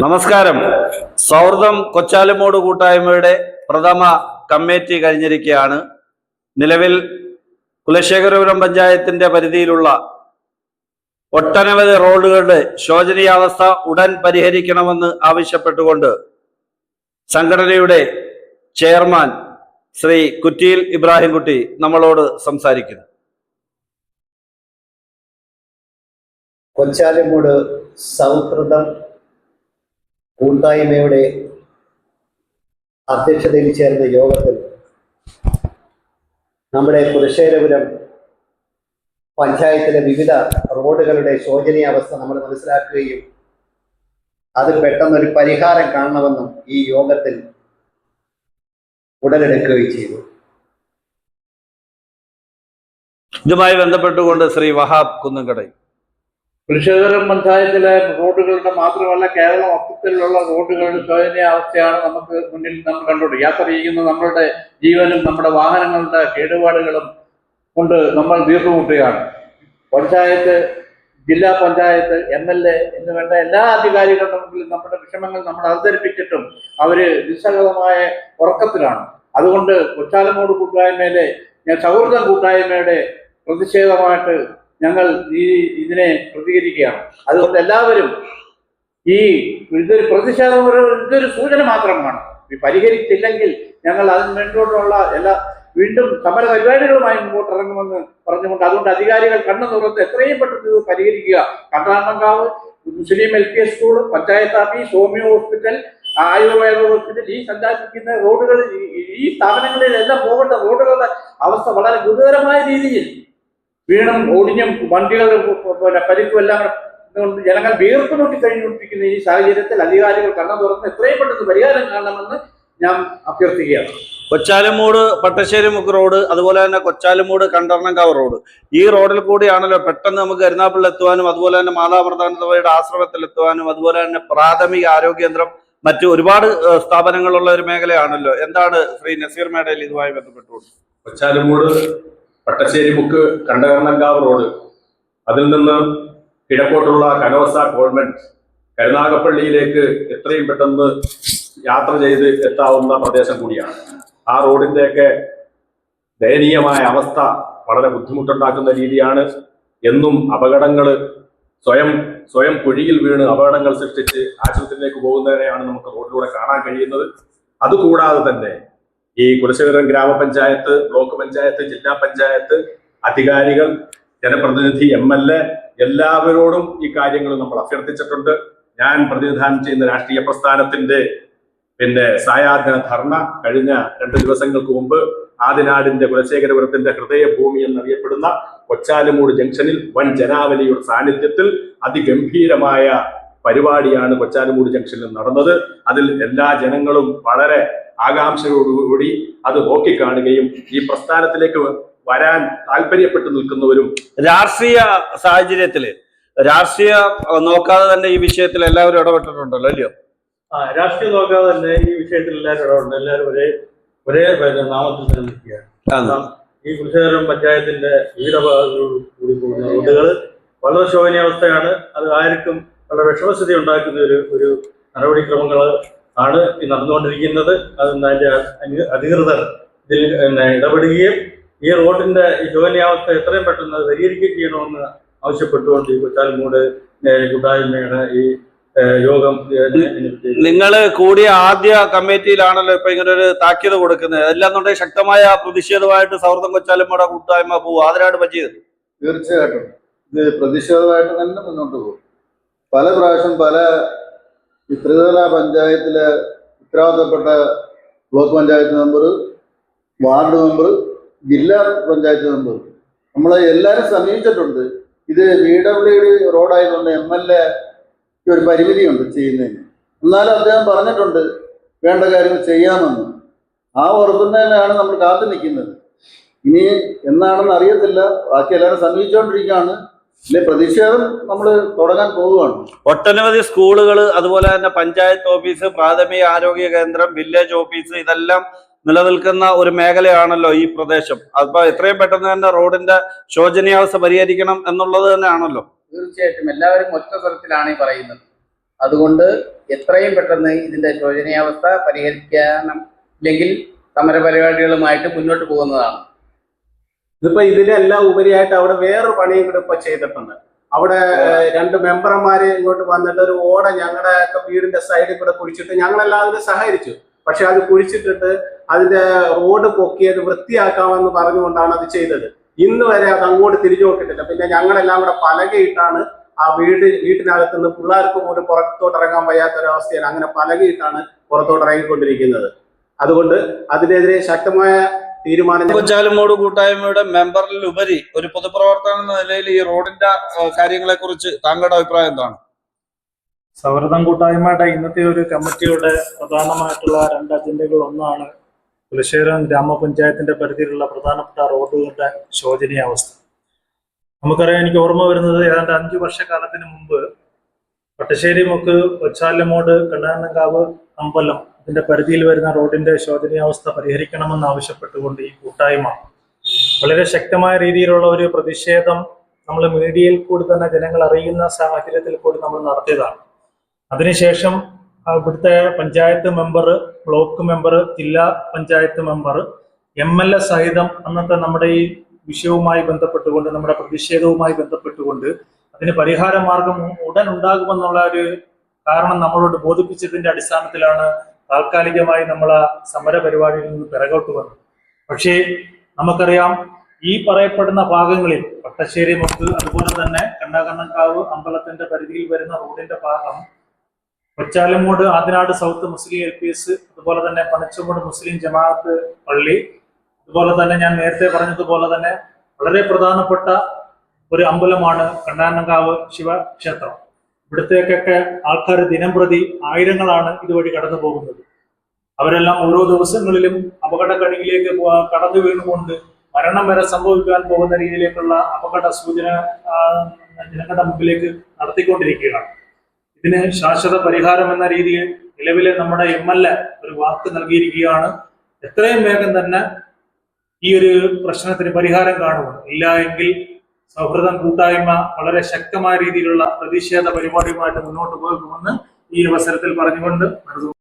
നമസ്കാരം. സൗഹൃദം കൊച്ചാലുമോട് കൂട്ടായ്മയുടെ പ്രഥമ കമ്മിറ്റി കഴിഞ്ഞിരിക്കുകയാണ്. നിലവിൽ കുലശേഖരപുരം പഞ്ചായത്തിന്റെ പരിധിയിലുള്ള ഒട്ടനവധി റോഡുകളുടെ ശോചനീയാവസ്ഥ ഉടൻ പരിഹരിക്കണമെന്ന് ആവശ്യപ്പെട്ടുകൊണ്ട് സംഘടനയുടെ ചെയർമാൻ ശ്രീ കുറ്റിയിൽ ഇബ്രാഹിംകുട്ടി നമ്മളോട് സംസാരിക്കുന്നു. കൊച്ചാലിമൂട് സൗഹൃദം കൂട്ടായ്മയുടെ അധ്യക്ഷതയിൽ ചേർന്ന യോഗത്തിൽ നമ്മുടെ കുരശേരപുരം പഞ്ചായത്തിലെ വിവിധ റോഡുകളുടെ ശോചനീയാവസ്ഥ നമ്മൾ മനസ്സിലാക്കുകയും അത് പെട്ടെന്നൊരു പരിഹാരം കാണണമെന്നും ഈ യോഗത്തിൽ ഉടലെടുക്കുകയും ചെയ്തു. ഇതുമായി ബന്ധപ്പെട്ടുകൊണ്ട് ശ്രീ വഹാബ് കുന്നുംകട പുരുഷകരം പഞ്ചായത്തിലെ റോഡുകളുടെ മാത്രമല്ല കേരളം മൊത്തത്തിലുള്ള റോഡുകളുടെ ശോചനീയ അവസ്ഥയാണ് നമുക്ക് മുന്നിൽ നമ്മൾ കണ്ടുകൊണ്ട് യാത്ര ചെയ്യുന്ന നമ്മളുടെ ജീവനും നമ്മുടെ വാഹനങ്ങളുടെ കേടുപാടുകളും കൊണ്ട് നമ്മൾ ദീർഘമുട്ടുകയാണ് പഞ്ചായത്ത് ജില്ലാ പഞ്ചായത്ത് എം എൽ എ എന്ന് വേണ്ട എല്ലാ അധികാരികളുടെ മുമ്പിൽ നമ്മുടെ വിഷമങ്ങൾ നമ്മൾ അവതരിപ്പിച്ചിട്ടും അവർ നിസ്സഹതമായ ഉറക്കത്തിലാണ്. അതുകൊണ്ട് കൊച്ചാലമോട് കൂട്ടായ്മയിലെ ഞാൻ സൗഹൃദ കൂട്ടായ്മയുടെ പ്രതിഷേധമായിട്ട് ഞങ്ങൾ ഈ ഇതിനെ പ്രതികരിക്കുകയാണ്. അതുകൊണ്ട് എല്ലാവരും ഈ ഇതൊരു പ്രതിഷേധം ഇതൊരു സൂചന മാത്രമാണ് പരിഹരിച്ചില്ലെങ്കിൽ ഞങ്ങൾ അതിന് വേണ്ടിയുള്ള എല്ലാ വീണ്ടും സമര പരിപാടികളുമായി മുമ്പോട്ട് ഇറങ്ങുമെന്ന് പറഞ്ഞുകൊണ്ട് അതുകൊണ്ട് അധികാരികൾ കണ്ണു തുറന്ന് എത്രയും പെട്ടെന്ന് ഇത് പരിഹരിക്കുക. Kandandankavu Muslim L P S school panchayat office homeo hospital Ayurveda hospital ഈ സഞ്ചാരിക്കുന്ന റോഡുകൾ ഈ- സ്ഥാപനങ്ങളിൽ സ്ഥാപനങ്ങളിലെല്ലാം പോകേണ്ട റോഡുകളുടെ അവസ്ഥ വളരെ ഗുരുതരമായ രീതിയിൽ വീണും ഓടിഞ്ഞും വണ്ടികളുടെ പിന്നെ പരിക്കും എല്ലാം കൊണ്ട് ജനങ്ങൾ വീർപ്പ് നോട്ടി കഴിഞ്ഞുകൊണ്ടിരിക്കുന്ന ഈ സാഹചര്യത്തിൽ അധികാരികൾ കണ്ണു തുറന്ന് എത്രയും പെട്ടെന്ന് പരിഹാരം കാണണമെന്ന് ഞാൻ അഭ്യർത്ഥിക്കുകയാണ്. കൊച്ചാലുമൂട് പട്ടശ്ശേരിമുക്ക് റോഡ് അതുപോലെ തന്നെ കൊച്ചാലുമൂട് കണ്ടർണങ്കാവ് റോഡ്. ഈ റോഡിൽ കൂടിയാണല്ലോ പെട്ടെന്ന് നമുക്ക് കരുനാപ്പിൾ എത്തുവാനും അതുപോലെ തന്നെ മാതാപ്രധാനതയുടെ ആശ്രമത്തിൽ എത്തുവാനും അതുപോലെ തന്നെ പ്രാഥമിക ആരോഗ്യ കേന്ദ്രം മറ്റു ഒരുപാട് സ്ഥാപനങ്ങളുള്ള ഒരു മേഖലയാണല്ലോ. എന്താണ് ശ്രീ നസീർ മേഡയിൽ ഇതുമായി ബന്ധപ്പെട്ടുകൊണ്ട്? കൊച്ചാലുമൂട് പട്ടശ്ശേരി മുക്ക് കണ്ടകർണങ്കാവ് റോഡ്. അതിൽ നിന്ന് കിഴക്കോട്ടുള്ള കനോസ ഗവൺമെന്റ് കരുനാഗപ്പള്ളിയിലേക്ക് എത്രയും പെട്ടെന്ന് യാത്ര ചെയ്ത് എത്താവുന്ന പ്രദേശം കൂടിയാണ്. ആ റോഡിന്റെയൊക്കെ ദയനീയമായ അവസ്ഥ വളരെ ബുദ്ധിമുട്ടുണ്ടാക്കുന്ന രീതിയാണ്. എന്നും അപകടങ്ങൾ സ്വയം സ്വയം കുഴിയിൽ വീണ് അപകടങ്ങൾ സൃഷ്ടിച്ച് ആശുപത്രിയിലേക്ക് പോകുന്നതിനെയാണ് നമുക്ക് റോഡിലൂടെ കാണാൻ കഴിയുന്നത്. അതുകൂടാതെ തന്നെ ഈ കുലശേഖരം ഗ്രാമപഞ്ചായത്ത് ബ്ലോക്ക് പഞ്ചായത്ത് ജില്ലാ പഞ്ചായത്ത് അധികാരികൾ ജനപ്രതിനിധി എം എൽ എ എല്ലാവരോടും ഈ കാര്യങ്ങൾ നമ്മൾ അഭ്യർത്ഥിച്ചിട്ടുണ്ട്. ഞാൻ പ്രതിനിധാനം ചെയ്യുന്ന രാഷ്ട്രീയ പ്രസ്ഥാനത്തിന്റെ പിന്നെ സായാഹ്ന ധർണ കഴിഞ്ഞ രണ്ട് ദിവസങ്ങൾക്ക് മുമ്പ് ആദിനാടിന്റെ കുലശേഖരപുരത്തിന്റെ ഹൃദയഭൂമി എന്നറിയപ്പെടുന്ന കൊച്ചാലുമൂട് ജംഗ്ഷനിൽ വൻ ജനാവലിയുടെ സാന്നിധ്യത്തിൽ അതിഗംഭീരമായ പരിപാടിയാണ് കൊച്ചാലുമൂട് ജംഗ്ഷനിൽ നടന്നത്. അതിൽ എല്ലാ ജനങ്ങളും വളരെ ആകാംക്ഷയോടുകൂടി അത് നോക്കിക്കാണുകയും ഈ പ്രസ്ഥാനത്തിലേക്ക് വരാൻ താല്പര്യപ്പെട്ടു നിൽക്കുന്നവരും രാഷ്ട്രീയ സാഹചര്യത്തിൽ രാഷ്ട്രീയ നോക്കാതെ തന്നെ ഈ വിഷയത്തിൽ എല്ലാവരും ഇടപെട്ടിട്ടുണ്ടല്ലോ അല്ലയോ? ആ രാഷ്ട്രീയ നോക്കാതെ തന്നെ ഈ വിഷയത്തിൽ എല്ലാവരും ഇടപെടുന്നു എല്ലാവരും ഒരേ ഒരേ നാമത്തിൽ തന്നെ നിൽക്കുകയാണ്. ഈ കുലശേഖരം പഞ്ചായത്തിന്റെ വിവിധ ഭാഗങ്ങളിൽ കൂടി പോകുന്ന റോഡുകൾ വളരെ ശോഭനീയാവസ്ഥയാണ്. അത് ആർക്കും വളരെ വിഷമസ്ഥിതി ഉണ്ടാക്കുന്ന ഒരു ഒരു നടപടിക്രമങ്ങൾ ആണ് ഈ നടന്നുകൊണ്ടിരിക്കുന്നത്. അത് അതിന്റെ അധികൃതർ ഇതിൽ ഇടപെടുകയും ഈ റോഡിന്റെ ഈ ശോഭനീയാവസ്ഥ എത്രയും പെട്ടെന്ന് പരിഹരിക്കുകയും ചെയ്യണമെന്ന് ആവശ്യപ്പെട്ടുകൊണ്ട് ഈ കൊച്ചാലുമൂട് ഏഹ്, കൂട്ടായ്മയുടെ ഈ യോഗം നിങ്ങൾ കൂടിയ ആദ്യ കമ്മിറ്റിയിലാണല്ലോ ഇപ്പൊ ഇങ്ങനെ ഒരു താക്കീത് കൊടുക്കുന്നത്. അല്ലാന്നുണ്ടെങ്കിൽ ശക്തമായ പ്രതിഷേധമായിട്ട് സൗഹൃദം കൊച്ചാലുമ്പോടെ കൂട്ടായ്മ പോകും ആദരാട് പറ്റിയത് തീർച്ചയായിട്ടും. ഇത് പ്രതിഷേധമായിട്ട് തന്നെ മുന്നോട്ട് പോകും. പല പ്രാവശ്യം പല ഈ ത്രിതല പഞ്ചായത്തിലെ ഉത്തരവാദിത്തപ്പെട്ട block panchayat member ward member ജില്ലാ പഞ്ചായത്ത് മെമ്പർ നമ്മളെ എല്ലാവരും സമീപിച്ചിട്ടുണ്ട്. ഇത് വി ഡബ്ല്യു ഡി റോഡായതുകൊണ്ട് എം എൽ എ ഒരു പരിമിതിയുണ്ട് ചെയ്യുന്നതിന്. എന്നാലും അദ്ദേഹം പറഞ്ഞിട്ടുണ്ട് വേണ്ട കാര്യങ്ങൾ ചെയ്യാമെന്ന്. ആ ഉറപ്പുന്നതിനാണ് നമ്മൾ കാത്തു നിൽക്കുന്നത്. ഇനി എന്നാണെന്ന് അറിയത്തില്ല. ബാക്കി എല്ലാവരും സമീപിച്ചുകൊണ്ടിരിക്കുകയാണ്. പ്രതിഷേധം നമ്മൾ തുടങ്ങാൻ പോവുകയാണ്. ഒട്ടനവധി സ്കൂളുകൾ അതുപോലെ തന്നെ പഞ്ചായത്ത് ഓഫീസ് പ്രാഥമിക ആരോഗ്യ കേന്ദ്രം വില്ലേജ് ഓഫീസ് ഇതെല്ലാം നിലനിൽക്കുന്ന ഒരു മേഖലയാണല്ലോ ഈ പ്രദേശം. അപ്പൊ എത്രയും പെട്ടെന്ന് തന്നെ റോഡിന്റെ ശോചനീയാവസ്ഥ പരിഹരിക്കണം എന്നുള്ളത് തന്നെയാണല്ലോ. തീർച്ചയായിട്ടും എല്ലാവരും ഒറ്റ സ്വരത്തിലാണ് ഈ പറയുന്നത്. അതുകൊണ്ട് എത്രയും പെട്ടെന്ന് ഇതിന്റെ ശോചനീയാവസ്ഥ പരിഹരിക്കാനും ഇല്ലെങ്കിൽ സമരപരിപാടികളുമായിട്ട് മുന്നോട്ട് പോകുന്നതാണ്. ഇതിപ്പോ ഇതിനെല്ലാം ഉപരിയായിട്ട് അവിടെ വേറൊരു പണിയും കൂടെ ഇപ്പൊ ചെയ്തിട്ടുണ്ട്. അവിടെ രണ്ട് മെമ്പർമാര് ഇങ്ങോട്ട് വന്നിട്ട് ഒരു ഓട ഞങ്ങളുടെ വീടിന്റെ സൈഡിൽ കൂടെ കുഴിച്ചിട്ട് ഞങ്ങളെല്ലാവരും സഹകരിച്ചു. പക്ഷെ അത് കുഴിച്ചിട്ടിട്ട് അതിന്റെ റോഡ് പൊക്കിയത് വൃത്തിയാക്കാമെന്ന് പറഞ്ഞുകൊണ്ടാണ് അത് ചെയ്തത്. ഇന്ന് വരെ അത് അങ്ങോട്ട് തിരിഞ്ഞു നോക്കിയിട്ടില്ല. പിന്നെ ഞങ്ങളെല്ലാം കൂടെ പലകയിട്ടാണ് ആ വീട് വീട്ടിനകത്ത് നിന്ന് പിള്ളേർക്ക് പോലും പുറത്തോട്ട് ഇറങ്ങാൻ വയ്യാത്തൊരവസ്ഥയാണ് അങ്ങനെ പലകയിട്ടാണ് പുറത്തോട്ട് ഇറങ്ങിക്കൊണ്ടിരിക്കുന്നത്. അതുകൊണ്ട് അതിനെതിരെ ശക്തമായ തീരുമാനം കൊച്ചാലുമോട് കൂട്ടായ്മയുടെ മെമ്പറിലുപരി ഒരു പൊതുപ്രവർത്തകൻ എന്ന നിലയിൽ ഈ റോഡിന്റെ കാര്യങ്ങളെ കുറിച്ച് താങ്കളുടെ അഭിപ്രായം എന്താണ്? സൗഹൃദം കൂട്ടായ്മയുടെ ഇന്നത്തെ ഒരു കമ്മിറ്റിയുടെ പ്രധാനമായിട്ടുള്ള രണ്ട് അജണ്ടകൾ ഒന്നാണ് പുലശ്ശേരം ഗ്രാമപഞ്ചായത്തിന്റെ പരിധിയിലുള്ള പ്രധാനപ്പെട്ട റോഡുകളുടെ ശോചനീയാവസ്ഥ. നമുക്കറിയാം എനിക്ക് ഓർമ്മ വരുന്നത് ഏതാണ്ട് അഞ്ചു വർഷക്കാലത്തിന് മുമ്പ് പട്ടശ്ശേരി മുക്ക് ഒച്ചാലമോട് കണ്ണാനങ്കാവ് അമ്പലം ഇതിന്റെ പരിധിയിൽ വരുന്ന റോഡിന്റെ ശോചനീയാവസ്ഥ പരിഹരിക്കണമെന്ന് ആവശ്യപ്പെട്ടുകൊണ്ട് ഈ കൂട്ടായ്മ. വളരെ ശക്തമായ രീതിയിലുള്ള ഒരു പ്രതിഷേധം നമ്മൾ മീഡിയയിൽ കൂടി തന്നെ ജനങ്ങൾ അറിയുന്ന സാഹചര്യത്തിൽ കൂടി നമ്മൾ നടത്തിയതാണ്. അതിനുശേഷം ഇവിടുത്തെ പഞ്ചായത്ത് മെമ്പർ ബ്ലോക്ക് മെമ്പർ ജില്ലാ panchayat member M L A സഹിതം അന്നത്തെ നമ്മുടെ ഈ വിഷയവുമായി ബന്ധപ്പെട്ടുകൊണ്ട് നമ്മുടെ പ്രതിഷേധവുമായി ബന്ധപ്പെട്ടുകൊണ്ട് അതിന് പരിഹാര മാർഗം ഉടൻ ഉണ്ടാകുമെന്നുള്ള ഒരു കാരണം നമ്മളോട് ബോധിപ്പിച്ചതിന്റെ അടിസ്ഥാനത്തിലാണ് താൽക്കാലികമായി നമ്മൾ ആ സമര പരിപാടിയിൽ നിന്ന് പിറകോട്ട് വന്നു. പക്ഷേ നമുക്കറിയാം ഈ പറയപ്പെടുന്ന ഭാഗങ്ങളിൽ പട്ടശ്ശേരി മുക്ക് അതുപോലെ തന്നെ കണ്ണാകണ്ണക്കാവ് അമ്പലത്തിന്റെ പരിധിയിൽ വരുന്ന റോഡിന്റെ ഭാഗം Kochalamoodu Adinad south Muslim L P S അതുപോലെ തന്നെ പനച്ചമൂട് മുസ്ലിം ജമാഅത്ത് പള്ളി അതുപോലെ തന്നെ ഞാൻ നേരത്തെ പറഞ്ഞതുപോലെ തന്നെ വളരെ പ്രധാനപ്പെട്ട ഒരു അമ്പലമാണ് കണ്ണാനങ്കാവ് ശിവക്ഷേത്രം. ഇവിടത്തേക്കൊക്കെ ആൾക്കാർ ദിനം പ്രതി ആയിരങ്ങളാണ് ഇതുവഴി കടന്നു പോകുന്നത്. അവരെല്ലാം ഓരോ ദിവസങ്ങളിലും അപകടക്കണിയിലേക്ക് പോ- കടന്നു വീണുകൊണ്ട് മരണം വരെ സംഭവിക്കാൻ പോകുന്ന രീതിയിലേക്കുള്ള അപകട സൂചന ജനങ്ങളുടെ മുമ്പിലേക്ക് നടത്തിക്കൊണ്ടിരിക്കുകയാണ്. ഇതിന് ശാശ്വത പരിഹാരം എന്ന രീതിയിൽ നിലവിലെ നമ്മുടെ എം എൽ എ ഒരു വാക്ക് നൽകിയിരിക്കുകയാണ്. എത്രയും വേഗം തന്നെ ഈ ഒരു പ്രശ്നത്തിന് പരിഹാരം കാണുമെന്ന് ഇല്ല എങ്കിൽ സൗഹൃദം കൂട്ടായ്മ വളരെ ശക്തമായ രീതിയിലുള്ള പ്രതിഷേധ പരിപാടിയുമായിട്ട് മുന്നോട്ട് പോകുമെന്ന് ഈ അവസരത്തിൽ പറഞ്ഞുകൊണ്ട്